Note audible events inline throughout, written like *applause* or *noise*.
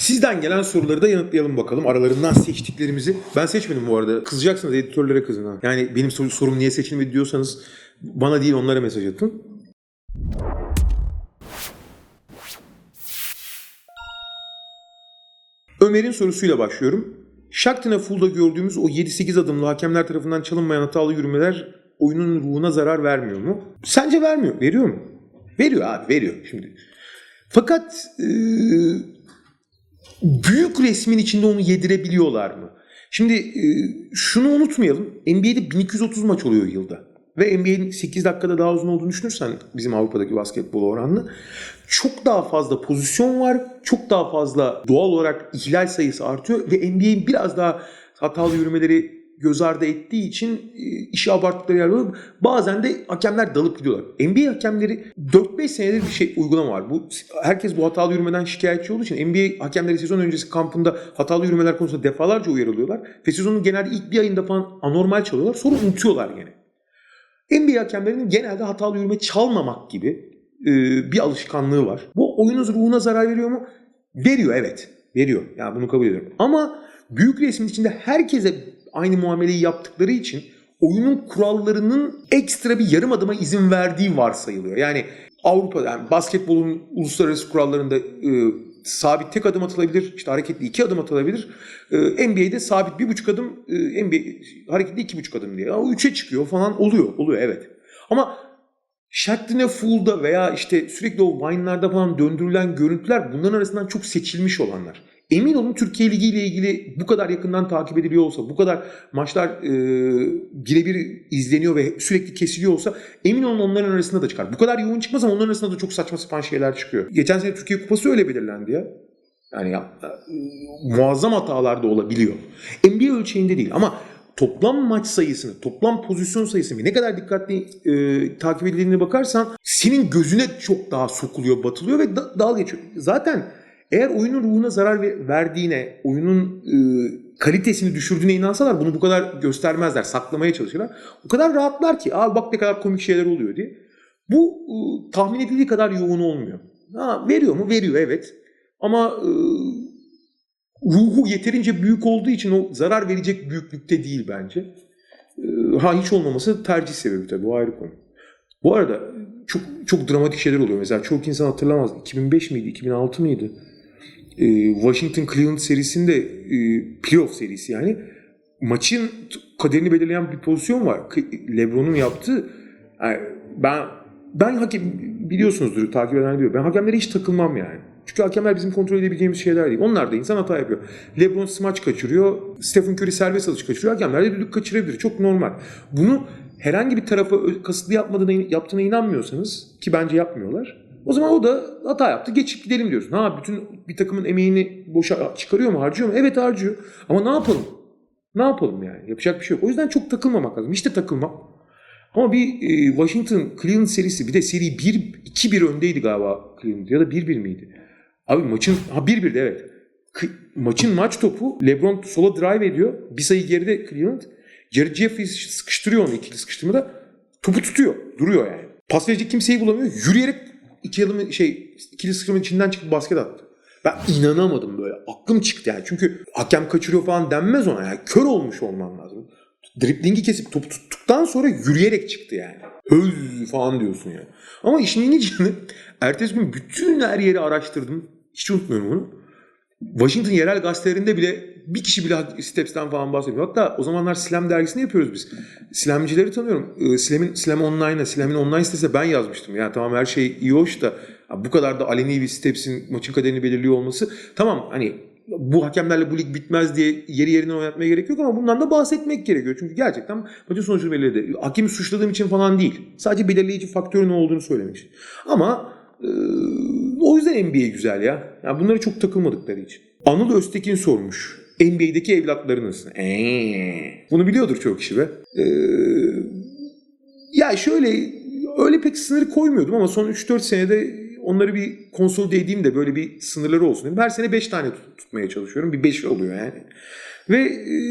Sizden gelen soruları da yanıtlayalım bakalım. Aralarından seçtiklerimizi. Ben seçmedim bu arada. Kızacaksınız editörlere kızın ha. Yani benim sor- sorum niye seçilmedi diyorsanız bana değil onlara mesaj atın. Ömer'in sorusuyla başlıyorum. Shaktin'e Full'da gördüğümüz o 7-8 adımlı hakemler tarafından çalınmayan hatalı yürümeler oyunun ruhuna zarar vermiyor mu? Sence vermiyor. Veriyor mu? Veriyor abi veriyor şimdi. Fakat e, büyük resmin içinde onu yedirebiliyorlar mı? Şimdi e, şunu unutmayalım. NBA'de 1230 maç oluyor yılda. Ve NBA'nin 8 dakikada daha uzun olduğunu düşünürsen bizim Avrupa'daki basketbol oranlı çok daha fazla pozisyon var. Çok daha fazla doğal olarak ihlal sayısı artıyor ve NBA'in biraz daha hatalı yürümeleri göz ardı ettiği için e, işi abarttıkları yer var. Bazen de hakemler dalıp gidiyorlar. NBA hakemleri 4-5 senedir bir şey uygulama var. Bu herkes bu hatalı yürümeden şikayetçi olduğu için NBA hakemleri sezon öncesi kampında hatalı yürümeler konusunda defalarca uyarılıyorlar ve sezonun genelde ilk bir ayında falan anormal çalıyorlar. Sonra unutuyorlar gene. NBA hakemlerinin genelde hatalı yürüme çalmamak gibi e, bir alışkanlığı var. Bu oyunun ruhuna zarar veriyor mu? Veriyor evet. Veriyor. Yani bunu kabul ediyorum. Ama büyük resmin içinde herkese aynı muameleyi yaptıkları için oyunun kurallarının ekstra bir yarım adıma izin verdiği varsayılıyor. Yani Avrupa yani basketbolun uluslararası kurallarında e, sabit tek adım atılabilir, işte hareketli iki adım atılabilir. E, NBA'de sabit bir buçuk adım, e, NBA hareketli iki buçuk adım diye. O üçe çıkıyor falan oluyor, oluyor evet. Ama Shaktine Full'da veya işte sürekli o Vine'larda falan döndürülen görüntüler bunların arasından çok seçilmiş olanlar. Emin olun Türkiye Ligi ile ilgili bu kadar yakından takip ediliyor olsa, bu kadar maçlar e, birebir izleniyor ve sürekli kesiliyor olsa emin olun onların arasında da çıkar. Bu kadar yoğun çıkmaz ama onların arasında da çok saçma sapan şeyler çıkıyor. Geçen sene Türkiye Kupası öyle belirlendi ya. Yani ya, e, muazzam hatalar da olabiliyor. NBA ölçeğinde değil ama toplam maç sayısını, toplam pozisyon sayısını ne kadar dikkatli e, takip edildiğine bakarsan senin gözüne çok daha sokuluyor, batılıyor ve da, dalga geçiyor. Zaten eğer oyunun ruhuna zarar ve- verdiğine, oyunun e, kalitesini düşürdüğüne inansalar bunu bu kadar göstermezler, saklamaya çalışırlar. O kadar rahatlar ki, Aa, bak ne kadar komik şeyler oluyor diye. Bu e, tahmin edildiği kadar yoğun olmuyor. Ha, veriyor mu? Veriyor evet. Ama e, ruhu yeterince büyük olduğu için o zarar verecek büyüklükte değil bence. Ee, Ha hiç olmaması tercih sebebi tabii o ayrı konu. Bu arada çok çok dramatik şeyler oluyor. Mesela çok insan hatırlamaz. 2005 miydi, 2006 mıydı? Ee, Washington Cleveland serisinde e, playoff serisi yani maçın kaderini belirleyen bir pozisyon var. LeBron'un yaptığı yani ben ben hakem biliyorsunuzdur takip edenler biliyor. Ben hakemlere hiç takılmam yani. Çünkü hakemler bizim kontrol edebileceğimiz şeyler değil. Onlar da insan hata yapıyor. LeBron smaç kaçırıyor. Stephen Curry serbest atış kaçırıyor. Hakemler de düdük kaçırabilir. Çok normal. Bunu herhangi bir tarafa kasıtlı yapmadığına, yaptığına inanmıyorsanız ki bence yapmıyorlar. O zaman o da hata yaptı. Geçip gidelim diyorsun. Ha bütün bir takımın emeğini boşa çıkarıyor mu? Harcıyor mu? Evet harcıyor. Ama ne yapalım? Ne yapalım yani? Yapacak bir şey yok. O yüzden çok takılmamak lazım. Hiç de takılmam. Ama bir e, Washington Cleveland serisi bir de seri 1 2-1 öndeydi galiba Cleveland ya da 1-1 miydi? Abi maçın ha 1-1'di evet. K- maçın maç topu LeBron sola drive ediyor. Bir sayı geride Cleveland. Jared Jeffries sıkıştırıyor onu ikili sıkıştırmada. Topu tutuyor. Duruyor yani. Pas verecek kimseyi bulamıyor. Yürüyerek iki adımı şey ikili sıkıştırmanın içinden çıkıp basket attı. Ben inanamadım böyle. Aklım çıktı yani. Çünkü hakem kaçırıyor falan denmez ona yani. Kör olmuş olman lazım. Driplingi kesip topu tuttuktan sonra yürüyerek çıktı yani. Höz falan diyorsun yani. Ama işin ilginci *laughs* ertesi gün bütün her yeri araştırdım. Hiç unutmuyorum bunu. Washington yerel gazetelerinde bile bir kişi bile Steps'ten falan bahsediyor. Hatta o zamanlar Slam dergisini yapıyoruz biz. Slamcileri tanıyorum. Ee, Slam'in Slam Online'a, Slam'in online sitesine ben yazmıştım. Yani tamam her şey iyi hoş da bu kadar da aleni bir Steps'in maçın kaderini belirliyor olması. Tamam hani bu hakemlerle bu lig bitmez diye yeri yerinden oynatmaya gerek yok ama bundan da bahsetmek gerekiyor. Çünkü gerçekten maçın sonucunu belirledi. Hakemi suçladığım için falan değil. Sadece belirleyici faktörün olduğunu söylemek için. Ama ee, o yüzden NBA güzel ya. Yani bunlara çok takılmadıkları için. Anıl Öztekin sormuş. NBA'deki evlatlarınız. Eee. Bunu biliyordur çok kişi be. Ee, ya şöyle öyle pek sınır koymuyordum ama son 3-4 senede onları bir konsolide edeyim de böyle bir sınırları olsun. dedim. Her sene 5 tane tut- tutmaya çalışıyorum. Bir 5 oluyor yani. Ve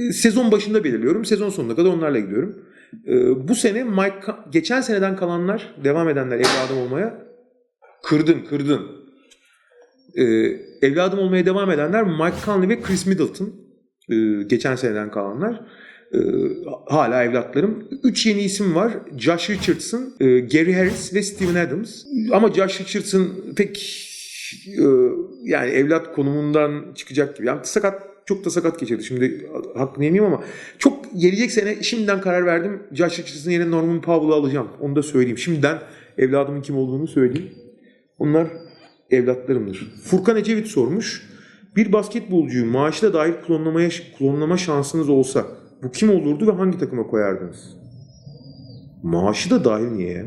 e, sezon başında belirliyorum. Sezon sonuna kadar onlarla gidiyorum. Ee, bu sene Mike Ka- geçen seneden kalanlar, devam edenler evladım olmaya Kırdın, kırdın. Ee, evladım olmaya devam edenler Mike Conley ve Chris Middleton. Ee, geçen seneden kalanlar. Ee, hala evlatlarım. Üç yeni isim var. Josh Richardson, e, Gary Harris ve Steven Adams. Ama Josh Richardson pek e, yani evlat konumundan çıkacak gibi. Yani sakat çok da sakat geçirdi. Şimdi hakkını yemeyeyim ama çok gelecek sene şimdiden karar verdim. Josh Richardson yerine Norman Powell'ı alacağım. Onu da söyleyeyim. Şimdiden evladımın kim olduğunu söyleyeyim. Onlar evlatlarımdır. Furkan Ecevit sormuş. Bir basketbolcuyu maaşı da dahil klonlamaya, klonlama şansınız olsa bu kim olurdu ve hangi takıma koyardınız? Maaşı da dahil niye ya?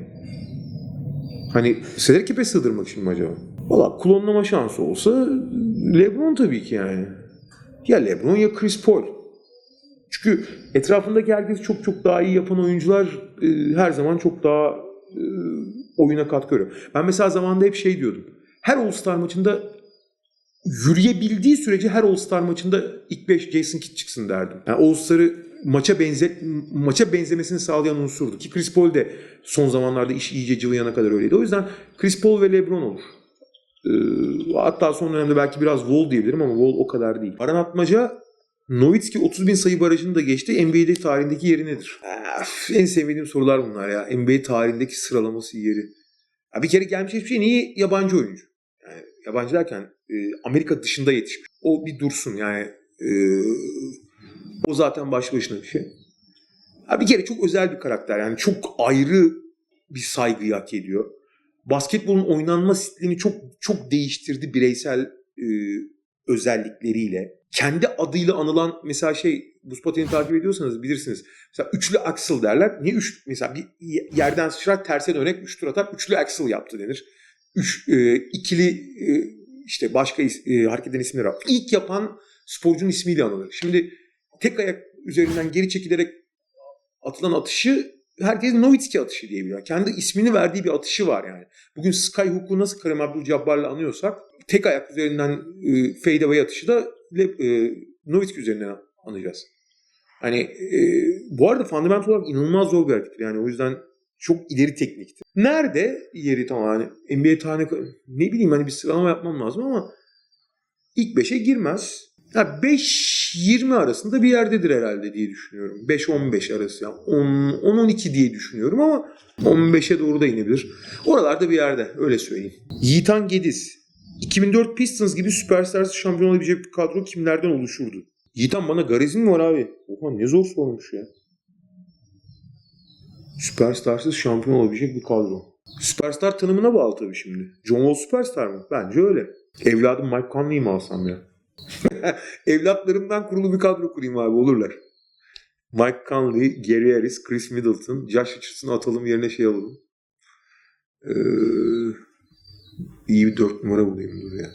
Hani Cedric Kip'e sığdırmak için mi acaba? Valla klonlama şansı olsa LeBron tabii ki yani. Ya LeBron ya Chris Paul. Çünkü etrafındaki herkes çok çok daha iyi yapan oyuncular e, her zaman çok daha e, oyuna katkı veriyor. Ben mesela zamanında hep şey diyordum. Her All-Star maçında yürüyebildiği sürece her All-Star maçında ilk 5 Jason Kidd çıksın derdim. Yani All-Star'ı maça benze maça benzemesini sağlayan unsurdu. Ki Chris Paul de son zamanlarda iş iyice cıvıyana kadar öyleydi. O yüzden Chris Paul ve LeBron olur. Ee, hatta son dönemde belki biraz Wall diyebilirim ama Wall o kadar değil. Aran Atmaca Nowitzki 30 bin sayı barajını da geçti. NBA tarihindeki yeri nedir? Öf, en sevmediğim sorular bunlar ya. NBA tarihindeki sıralaması yeri. Ya bir kere gelmiş hiçbir şey niye yabancı oyuncu? Yabancı derken e, Amerika dışında yetişmiş. O bir dursun yani. E, o zaten başlı başına bir şey. Ya bir kere çok özel bir karakter. Yani çok ayrı bir saygı hak ediyor. Basketbolun oynanma stilini çok çok değiştirdi bireysel e, özellikleriyle. Kendi adıyla anılan mesela şey buz pateni takip ediyorsanız bilirsiniz. Mesela üçlü axel derler. Niye üç? Mesela bir yerden sıçrar terse dönerek üç tur atar. Üçlü axel yaptı denir. Üç, e, ikili e, işte başka is, e, hareket eden isimler var. İlk yapan sporcunun ismiyle anılır. Şimdi tek ayak üzerinden geri çekilerek atılan atışı herkes Nowitzki atışı diyebiliyor. Kendi ismini verdiği bir atışı var yani. Bugün Skyhook'u nasıl Kareem Abdul-Jabbar'la anıyorsak tek ayak üzerinden e, fade away atışı da e, Nowitzki üzerinden anacağız. Hani e, bu arada fundamental olarak inanılmaz zor bir harekettir. Yani o yüzden çok ileri teknikti. Nerede yeri tamam hani NBA tarihine ne bileyim hani bir sıralama yapmam lazım ama ilk 5'e girmez. Ya 5-20 arasında bir yerdedir herhalde diye düşünüyorum. 5-15 arası yani 10-12 diye düşünüyorum ama 15'e doğru da inebilir. Oralarda bir yerde öyle söyleyeyim. Yiğitan Gediz. 2004 Pistons gibi süperstars şampiyon olabilecek bir kadro kimlerden oluşurdu? Yiğitan bana garezin mi var abi? Oha ne zor sormuş ya. Süperstarsız şampiyon olabilecek bir kadro. Süperstar tanımına bağlı tabii şimdi. John Wall süperstar mı? Bence öyle. Evladım Mike Conley'i mi alsam ya? *laughs* Evlatlarımdan kurulu bir kadro kurayım abi olurlar. Mike Conley, Gary Harris, Chris Middleton, Josh Richardson'ı atalım yerine şey alalım. Ee, iyi bir dört numara bulayım dur ya.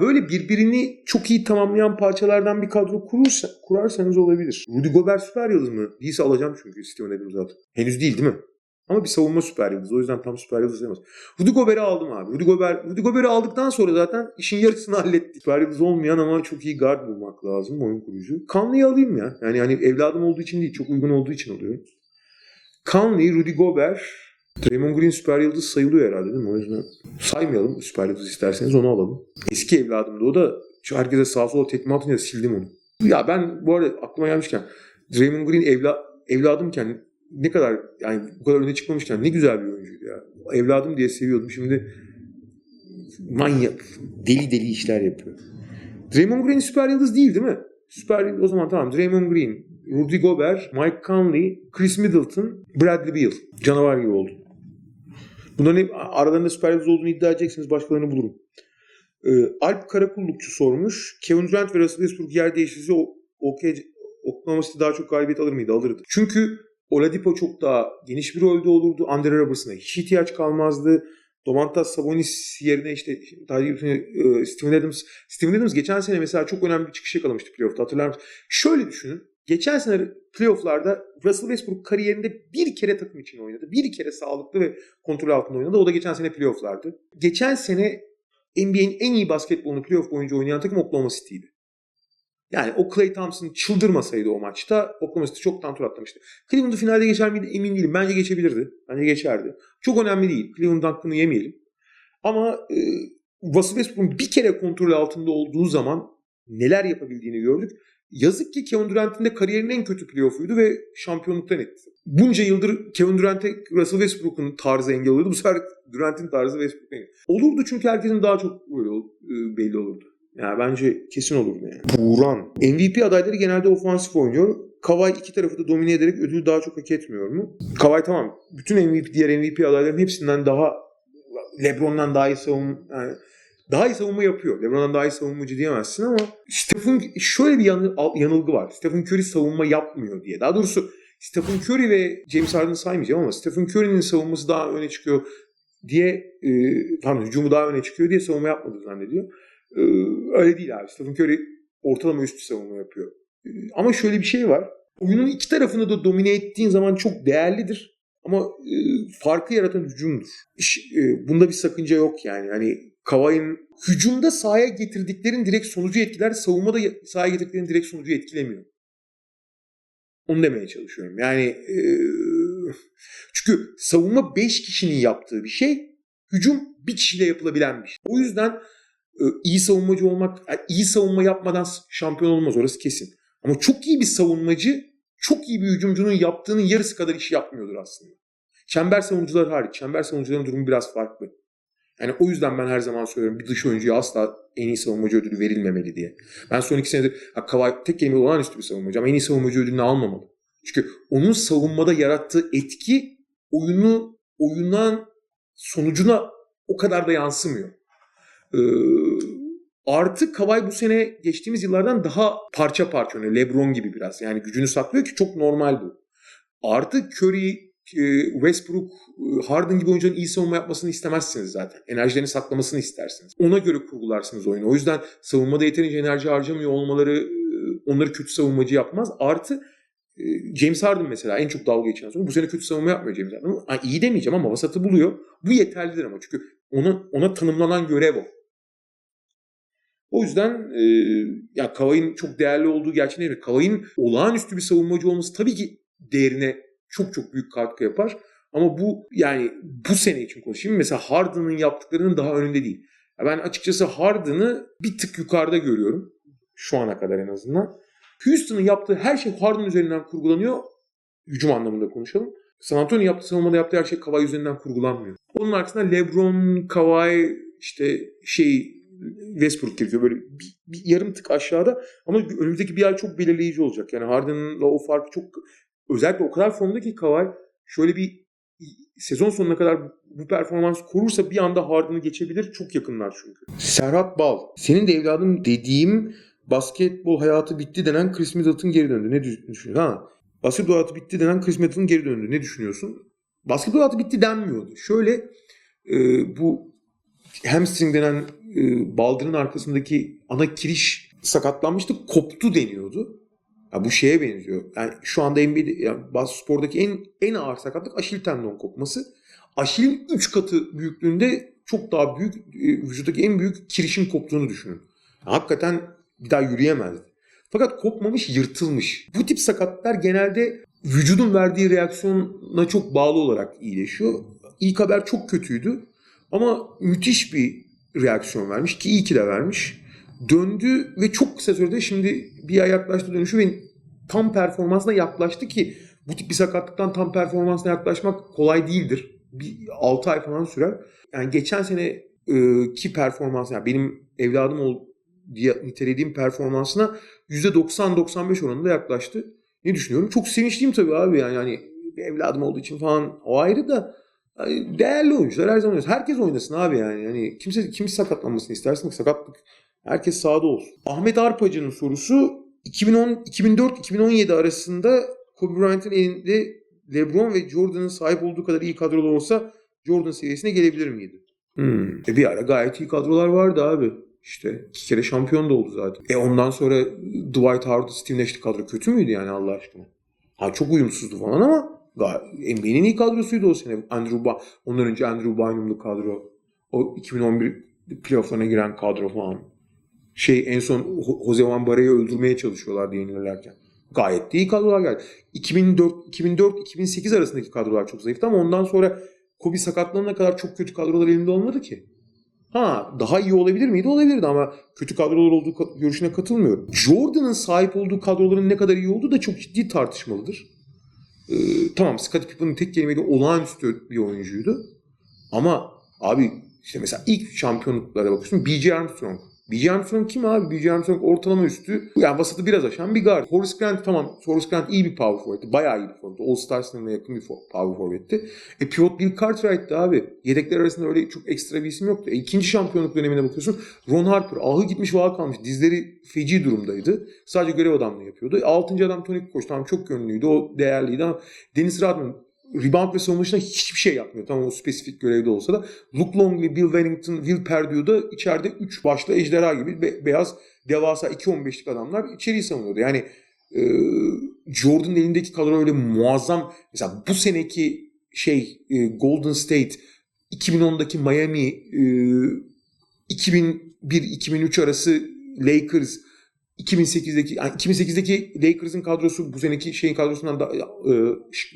Böyle birbirini çok iyi tamamlayan parçalardan bir kadro kurursa, kurarsanız olabilir. Rudy Gobert süper yıldız mı? Değilse alacağım çünkü Steven Adams zaten. Henüz değil değil mi? Ama bir savunma süper yıldız. O yüzden tam süper yıldız demez. Rudy Gobert'i aldım abi. Rudy Gobert, Rudy Gobert'i aldıktan sonra zaten işin yarısını *laughs* hallettik. Süper yıldız olmayan ama çok iyi guard bulmak lazım oyun kurucu. Conley'i alayım ya. Yani hani evladım olduğu için değil, çok uygun olduğu için alıyorum. Conley, Rudy Gobert, Draymond Green süper yıldız sayılıyor herhalde değil mi? O yüzden saymayalım süper yıldız isterseniz onu alalım. Eski evladımdı o da şu herkese sağa sola tekme atınca sildim onu. Ya ben bu arada aklıma gelmişken Draymond Green evla, evladımken ne kadar yani bu kadar öne çıkmamışken ne güzel bir oyuncuydu ya. Evladım diye seviyordum. Şimdi manyak, deli deli işler yapıyor. Draymond Green süper yıldız değil değil mi? Süper o zaman tamam. Draymond Green, Rudy Gobert, Mike Conley, Chris Middleton, Bradley Beal. Canavar gibi oldu. Bunların hep aralarında süper olduğunu iddia edeceksiniz. Başkalarını bulurum. Ee, Alp Karakullukçu sormuş. Kevin Durant ve Russell Westbrook yer değiştirse o OK Oklahoma daha çok galibiyet alır mıydı? Alırdı. Çünkü Oladipo çok daha geniş bir rolde olurdu. Andre Robertson'a hiç ihtiyaç kalmazdı. Domantas Sabonis yerine işte Steven Adams. Steven Adams geçen sene mesela çok önemli bir çıkış yakalamıştı playoff'ta hatırlar mısın? Şöyle düşünün. Geçen sene playoff'larda Russell Westbrook kariyerinde bir kere takım için oynadı. Bir kere sağlıklı ve kontrol altında oynadı. O da geçen sene playoff'lardı. Geçen sene NBA'in en iyi basketbolunu playoff boyunca oynayan takım Oklahoma City'ydi. Yani o Clay Thompson çıldırmasaydı o maçta Oklahoma City çoktan tur atlamıştı. Cleveland'ı finalde geçer miydi emin değilim. Bence geçebilirdi. Bence geçerdi. Çok önemli değil. Cleveland hakkını yemeyelim. Ama e, Russell Westbrook'un bir kere kontrol altında olduğu zaman neler yapabildiğini gördük. Yazık ki Kevin Durant'in de kariyerinin en kötü playoff'uydu ve şampiyonluktan etti. Bunca yıldır Kevin Durant'e Russell Westbrook'un tarzı engel oluyordu. Bu sefer Durant'in tarzı Westbrook'un engel. Olurdu çünkü herkesin daha çok e, belli olurdu. Yani bence kesin olurdu yani. Buğran. MVP adayları genelde ofansif oynuyor. Kawhi iki tarafı da domine ederek ödülü daha çok hak etmiyor mu? Kawhi tamam. Bütün MVP, diğer MVP adayların hepsinden daha LeBron'dan daha iyi savunma yani daha iyi savunma yapıyor. LeBron'dan daha iyi savunmacı diyemezsin ama Stephen şöyle bir yanılgı var. Stephen Curry savunma yapmıyor diye. Daha doğrusu Stephen Curry ve James Harden'ı saymayacağım ama Stephen Curry'nin savunması daha öne çıkıyor diye e, pardon hücumu daha öne çıkıyor diye savunma yapmadı zannediyor. E, öyle değil abi. Stephen Curry ortalama üstü savunma yapıyor. E, ama şöyle bir şey var. Oyunun iki tarafını da domine ettiğin zaman çok değerlidir. Ama e, farkı yaratan hücumdur. E, bunda bir sakınca yok yani. Hani Kavay'ın hücumda sahaya getirdiklerin direkt sonucu etkiler, savunmada sahaya getirdiklerin direkt sonucu etkilemiyor. Onu demeye çalışıyorum. Yani e, çünkü savunma 5 kişinin yaptığı bir şey, hücum bir kişiyle yapılabilen bir şey. O yüzden e, iyi savunmacı olmak, yani iyi savunma yapmadan şampiyon olmaz orası kesin. Ama çok iyi bir savunmacı, çok iyi bir hücumcunun yaptığının yarısı kadar işi yapmıyordur aslında. Çember savunucuları hariç. Çember savunucuların durumu biraz farklı. Yani o yüzden ben her zaman söylüyorum bir dış oyuncuya asla en iyi savunmacı ödülü verilmemeli diye. Ben son iki senedir ha, Kavay tek kelime olağanüstü bir savunmacı ama en iyi savunmacı ödülünü almamalı. Çünkü onun savunmada yarattığı etki oyunu oyundan sonucuna o kadar da yansımıyor. Ee, artık Kavay bu sene geçtiğimiz yıllardan daha parça parça oynuyor. Lebron gibi biraz. Yani gücünü saklıyor ki çok normal bu. Artık Curry, Westbrook, Harden gibi oyuncuların iyi savunma yapmasını istemezsiniz zaten. Enerjilerini saklamasını istersiniz. Ona göre kurgularsınız oyunu. O yüzden savunmada yeterince enerji harcamıyor olmaları onları kötü savunmacı yapmaz. Artı James Harden mesela en çok dalga geçen sonra bu sene kötü savunma yapmıyor James Harden. Ama iyi demeyeceğim ama vasatı buluyor. Bu yeterlidir ama çünkü ona, ona tanımlanan görev o. O yüzden e, ya Kavay'ın çok değerli olduğu gerçeğine. Kavay'ın olağanüstü bir savunmacı olması tabii ki değerine çok çok büyük katkı yapar. Ama bu yani bu sene için konuşayım. Mesela Harden'ın yaptıklarının daha önünde değil. Ben açıkçası Harden'ı bir tık yukarıda görüyorum. Şu ana kadar en azından. Houston'ın yaptığı her şey Harden üzerinden kurgulanıyor. Hücum anlamında konuşalım. San Antonio yaptığı savunmada yaptığı her şey Kawhi üzerinden kurgulanmıyor. Onun arkasında LeBron, Kawhi, işte şey Westbrook gerekiyor. Böyle bir, bir yarım tık aşağıda ama önümüzdeki bir ay çok belirleyici olacak. Yani Harden'la o farkı çok özellikle o kadar formda ki Kawhi şöyle bir sezon sonuna kadar bu performans korursa bir anda Harden'ı geçebilir. Çok yakınlar çünkü. Serhat Bal. Senin de evladım dediğim basketbol hayatı bitti denen Chris Middleton geri döndü. Ne düşünüyorsun? Ha. Basketbol hayatı bitti denen Chris Middleton geri döndü. Ne düşünüyorsun? Basketbol hayatı bitti denmiyordu. Şöyle e, bu hamstring denen e, baldırın arkasındaki ana kiriş sakatlanmıştı. Koptu deniyordu. Ya bu şeye benziyor. Yani şu anda NBA'de yani bazı spordaki en en ağır sakatlık aşil tendon kopması. Aşilin 3 katı büyüklüğünde çok daha büyük e, vücuttaki en büyük kirişin koptuğunu düşünün. Hakikaten bir daha yürüyemezdi. Fakat kopmamış, yırtılmış. Bu tip sakatlıklar genelde vücudun verdiği reaksiyona çok bağlı olarak iyileşiyor. İlk haber çok kötüydü ama müthiş bir reaksiyon vermiş ki iyi ki de vermiş. Döndü ve çok kısa sürede şimdi bir ay yaklaştı dönüşü ve tam performansına yaklaştı ki bu tip bir sakatlıktan tam performansına yaklaşmak kolay değildir. Bir 6 ay falan sürer. Yani geçen sene e, ki performans yani benim evladım ol diye nitelediğim performansına %90-95 oranında yaklaştı. Ne düşünüyorum? Çok sevinçliyim tabii abi yani hani evladım olduğu için falan o ayrı da değerli oyuncular her zaman oynasın. Herkes oynasın abi yani. yani kimse kimse sakatlanmasını istersin. Sakatlık herkes sahada olsun. Ahmet Arpacı'nın sorusu 2010 2004-2017 arasında Kobe Bryant'ın elinde LeBron ve Jordan'ın sahip olduğu kadar iyi kadrolar olsa Jordan seviyesine gelebilir miydi? Hmm. E bir ara gayet iyi kadrolar vardı abi. İşte iki kere şampiyon da oldu zaten. E ondan sonra Dwight Howard, Steve Nash'li kadro kötü müydü yani Allah aşkına? Ha çok uyumsuzdu falan ama NBA'nin iyi kadrosuydu o sene. Andrew ba Ondan önce Andrew Bynum'lu kadro. O 2011 playoff'larına giren kadro falan. Şey en son Jose Juan Barre'yi öldürmeye çalışıyorlardı yenilirlerken. Gayet iyi kadrolar geldi. 2004-2008 arasındaki kadrolar çok zayıftı ama ondan sonra Kobe sakatlanana kadar çok kötü kadrolar elinde olmadı ki. Ha daha iyi olabilir miydi? Olabilirdi ama kötü kadrolar olduğu görüşüne katılmıyorum. Jordan'ın sahip olduğu kadroların ne kadar iyi olduğu da çok ciddi tartışmalıdır. Ee, tamam Scottie Pippen'ın tek kelimeyle olağanüstü bir oyuncuydu. Ama abi işte mesela ilk şampiyonluklara bakıyorsun B.J. Armstrong. B.J. Armstrong kim abi? B.J. Armstrong ortalama üstü. Yani vasatı biraz aşan bir guard. Horace Grant tamam. Horace Grant iyi bir power forward'ti. Bayağı iyi bir forward'ti. All-Star sınırına yakın bir power forward'ti. E pivot Bill Cartwright'ti abi. Yedekler arasında öyle çok ekstra bir isim yoktu. E, ikinci şampiyonluk dönemine bakıyorsun. Ron Harper. Ahı gitmiş vaha kalmış. Dizleri feci durumdaydı. Sadece görev adamlığı yapıyordu. E, altıncı adam Tony Kukoc. Tamam çok gönüllüydü. O değerliydi ama Dennis Rodman rebound ve savunma hiçbir şey yapmıyor. Tamam o spesifik görevde olsa da. Luke Longley, Bill Wellington, Will Perdue da içeride 3 başlı ejderha gibi be- beyaz devasa 2-15'lik adamlar içeriği savunuyordu. Yani e, Jordan'ın elindeki kadro öyle muazzam. Mesela bu seneki şey e, Golden State 2010'daki Miami e, 2001-2003 arası Lakers 2008'deki yani 2008'deki Lakers'ın kadrosu bu seneki şeyin kadrosundan da e,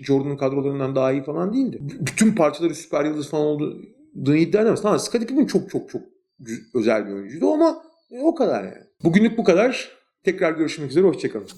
Jordan'ın kadrolarından daha iyi falan değildi. Bütün parçaları süper yıldız falan olduğunu iddia edemez. Tamam Scottie Pippen çok çok çok özel bir oyuncuydu ama e, o kadar yani. Bugünlük bu kadar. Tekrar görüşmek üzere. Hoşçakalın.